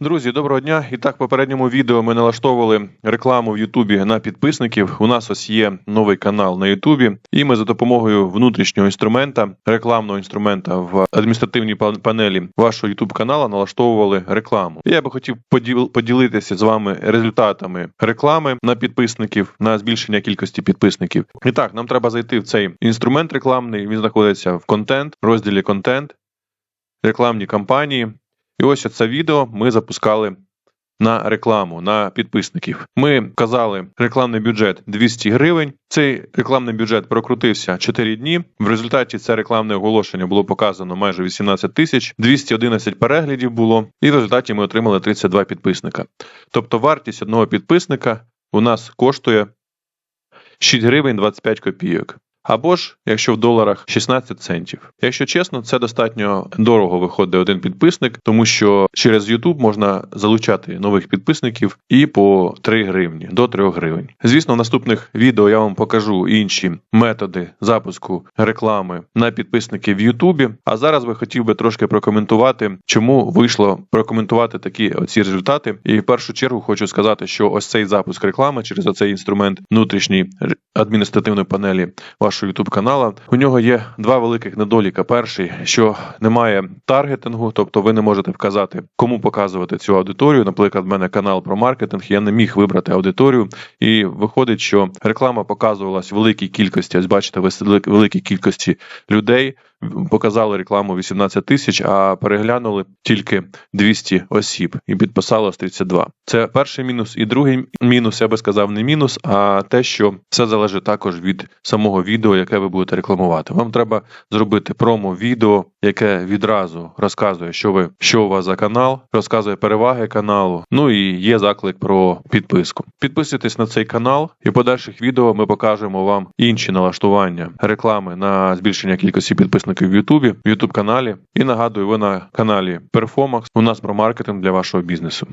Друзі, доброго дня. І так, в попередньому відео ми налаштовували рекламу в Ютубі на підписників. У нас ось є новий канал на Ютубі, і ми за допомогою внутрішнього інструмента, рекламного інструмента в адміністративній панелі вашого Ютуб каналу налаштовували рекламу. Я би хотів поділитися з вами результатами реклами на підписників на збільшення кількості підписників. І так, нам треба зайти в цей інструмент рекламний. Він знаходиться в контент, розділі контент, рекламні кампанії. І ось це відео ми запускали на рекламу, на підписників. Ми вказали рекламний бюджет 200 гривень. Цей рекламний бюджет прокрутився 4 дні. В результаті це рекламне оголошення було показано майже 18 тисяч, 211 переглядів було, і в результаті ми отримали 32 підписника. Тобто вартість одного підписника у нас коштує 6 гривень 25 копійок. Або ж, якщо в доларах 16 центів. Якщо чесно, це достатньо дорого виходить один підписник, тому що через YouTube можна залучати нових підписників і по 3 гривні до 3 гривень. Звісно, в наступних відео я вам покажу інші методи запуску реклами на підписники в YouTube. А зараз би хотів би трошки прокоментувати, чому вийшло прокоментувати такі оці результати. І в першу чергу хочу сказати, що ось цей запуск реклами через оцей інструмент внутрішньої адміністративної панелі вашого YouTube канала. У нього є два великих недоліка. Перший, що немає таргетингу, тобто ви не можете вказати, кому показувати цю аудиторію. Наприклад, в мене канал про маркетинг. Я не міг вибрати аудиторію, і виходить, що реклама показувалась великій кількості. Ось бачите, вели- великій кількості людей. Показали рекламу 18 тисяч, а переглянули тільки 200 осіб і підписалось 32. Це перший мінус. І другий мінус, я би сказав, не мінус, а те, що все залежить також від самого відео, яке ви будете рекламувати. Вам треба зробити промо-відео, яке відразу розказує, що ви що у вас за канал, розказує переваги каналу. Ну і є заклик про підписку. Підписуйтесь на цей канал, і в подальших відео ми покажемо вам інші налаштування реклами на збільшення кількості підписників в Ютубі, в Ютуб каналі. І нагадую, ви на каналі Performax. У нас про маркетинг для вашого бізнесу.